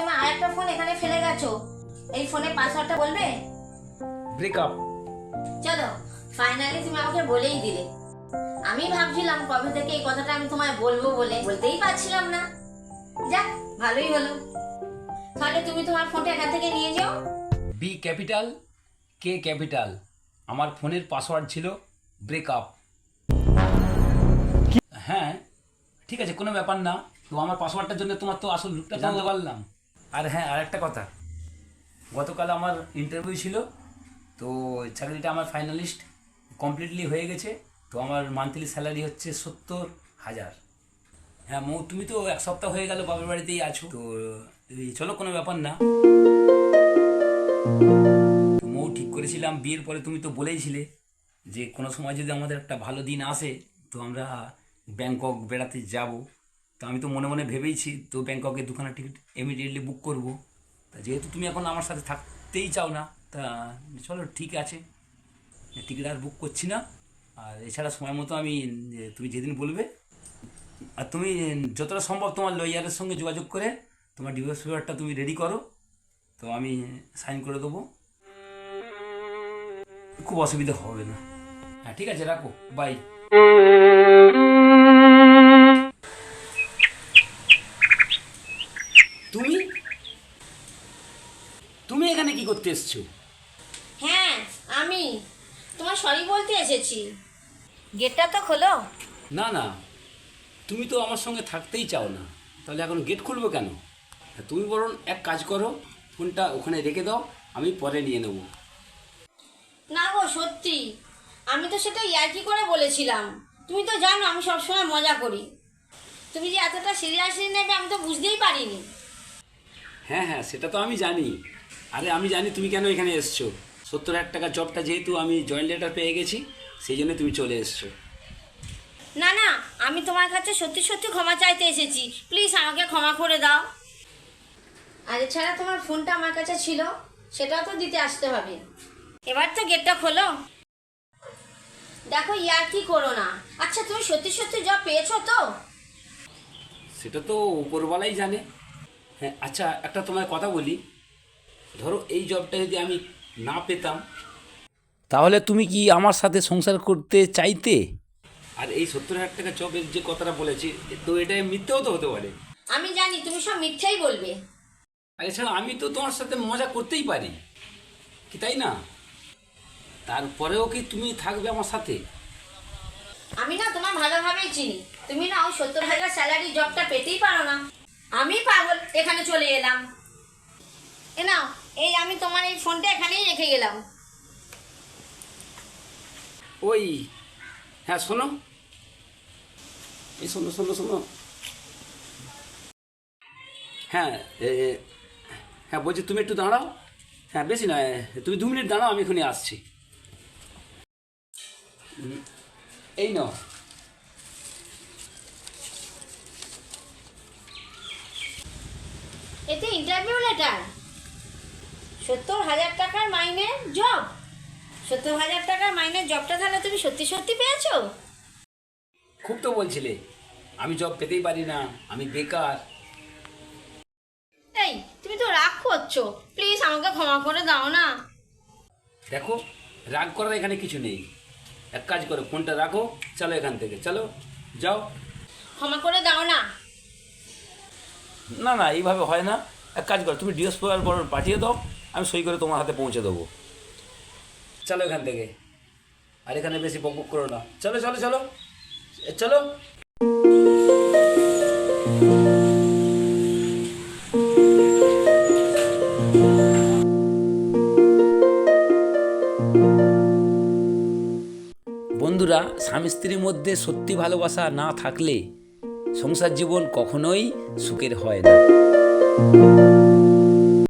তোমার আরেকটা ফোন এখানে ফেলে গেছো। এই ফোনের পাসওয়ার্ডটা বলবে? ব্রেকআপ চলো ফাইনালি তুমি আমাকে বলেই দিলে। আমি ভাবছিলাম কবে থেকে এই কথাটা আমি তোমায় বলব বলে। বলতেই পারছিলাম না। যাক ভালোই হলো। তাহলে তুমি তোমার ফোনটা এখান থেকে নিয়ে যাও। বি ক্যাপিটাল কে ক্যাপিটাল আমার ফোনের পাসওয়ার্ড ছিল ব্রেকআপ হ্যাঁ ঠিক আছে কোনো ব্যাপার না। তো আমার পাসওয়ার্ডটার জন্য তোমার তো আসল রূপটা জানতে পারলাম। আর হ্যাঁ আর একটা কথা। গতকাল আমার ইন্টারভিউ ছিল, তো চাকরিটা আমার ফাইনালিস্ট কমপ্লিটলি হয়ে গেছে, তো আমার মান্থলি স্যালারি হচ্ছে সত্তর হাজার। হ্যাঁ মৌ তুমি তো এক সপ্তাহ হয়ে গেল বাবার বাড়িতেই আছো। তো চলো, কোনো ব্যাপার না। মৌ ঠিক করেছিলাম, বিয়ের পরে তুমি তো বলেইছিলে যে কোনো সময় যদি আমাদের একটা ভালো দিন আসে, তো আমরা ব্যাংকক বেড়াতে যাব। তো আমি তো মনে মনে ভেবেইছি তো ব্যাংককে দুখানা টিকিট ইমিডিয়েটলি বুক করব। তা যেহেতু তুমি এখন আমার সাথে থাকতেই চাও না, তা চলো ঠিক আছে। টিকিট আর বুক করছি না। আর এছাড়া সময় মতো আমি তুমি যেদিন বলবে, আর তুমি যতটা সম্ভব তোমার লয়ারের সঙ্গে যোগাযোগ করে তোমার ডিভোর্স পেপারটা তুমি রেডি করো। তো আমি সাইন করে দেবো। খুব অসুবিধা হবে না। হ্যাঁ ঠিক আছে, রাখো। বাই এসছো? হ্যাঁ আমি। তোমার সরি বলতে এসেছি। গেটটা তো খোলো। না না। তুমি তো আমার সঙ্গে থাকতেই চাও না। তাহলে এখন গেট খুলবো কেন? তুমি বরং এক কাজ করো ফোনটা ওখানে রেখে দাও আমি পরে নিয়ে নেব। না গো সত্যি। আমি তো সেটা ইয়ার্কি করে বলেছিলাম। তুমি তো জানো আমি সবসময় মজা করি। তুমি যে এতটা সিরিয়াসলি নেবে আমি তো বুঝতেই পারিনি। হ্যাঁ হ্যাঁ সেটা তো আমি জানি। আরে আমি জানি তুমি কেন এখানে এসছো। সত্তর হাজার টাকা জবটা যেহেতু আমি জয়েন্ট লেটার পেয়ে গেছি সেই জন্য তুমি চলে এসছো। না না আমি তোমার কাছে সত্যি সত্যি ক্ষমা চাইতে এসেছি। প্লিজ আমাকে ক্ষমা করে দাও। আর এছাড়া তোমার ফোনটা আমার কাছে ছিল সেটাও তো দিতে আসতে হবে। এবার তো গেটটা খোলো। দেখো ইয়ার কি করো না। আচ্ছা তুমি সত্যি সত্যি জব পেয়েছ তো? সেটা তো উপরওয়ালাই জানে। হ্যাঁ আচ্ছা একটা তোমায় কথা বলি। ধরো এই জবটা যদি আমি না পেতাম। তাহলে তুমি কি আমার সাথে সংসার করতে চাইতে? আর এই সত্তর হাজার টাকা জবের যে কথাটা বলেছি তো এটা মিথ্যেও তো হতে পারে। আমি জানি তুমি সব মিথ্যেই বলবে। আর এছাড়া আমি তো তোমার সাথে মজা করতেই পারি। কি তাই না? তারপরেও কি তুমি থাকবে আমার সাথে? আমি না তোমার ভালোভাবেই চিনি। তুমি না ওই সত্তর হাজার স্যালারি জবটা পেতেই পারো না। আমি পাগল এখানে চলে এলাম। এ নাও। এই আমি তোমার এই ফোনটা এখানেই রেখে গেলাম। ওই হ্যাঁ শোনো। এই শোনো শোনো শোনো। হ্যাঁ হ্যাঁ বলছি তুমি একটু দাঁড়াও। হ্যাঁ বেশি নয় তুমি দু মিনিট দাঁড়াও আমি এখনই আসছি। এই নাও। এতে ইন্টারভিউ লেটার সত্তর হাজার টাকার মাইনে জব সত্তর হাজার টাকার মাইনের জবটা তাহলে তুমি সত্যি সত্যি পেয়েছ? খুব তো বলছিলে আমি জব পেতেই পারি না আমি বেকার। এই তুমি তো রাগ করছ। প্লিজ আমাকে ক্ষমা করে দাও না। দেখো রাগ করার এখানে কিছু নেই। এক কাজ করো ফোনটা রাখো চলো এখান থেকে চলো যাও। ক্ষমা করে দাও না। না না এইভাবে হয় না। এক কাজ করো তুমি ডিএস পেপার বড় পাঠিয়ে দাও। আমি সই করে তোমার হাতে পৌঁছে দেবো। চলো এখান থেকে। আর এখানে বেশি বক বক করো না। চলো চলো চলো। চলো। বন্ধুরা, স্বামী স্ত্রীর মধ্যে সত্যি ভালোবাসা না থাকলে সংসার জীবন কখনোই সুখের হয় না।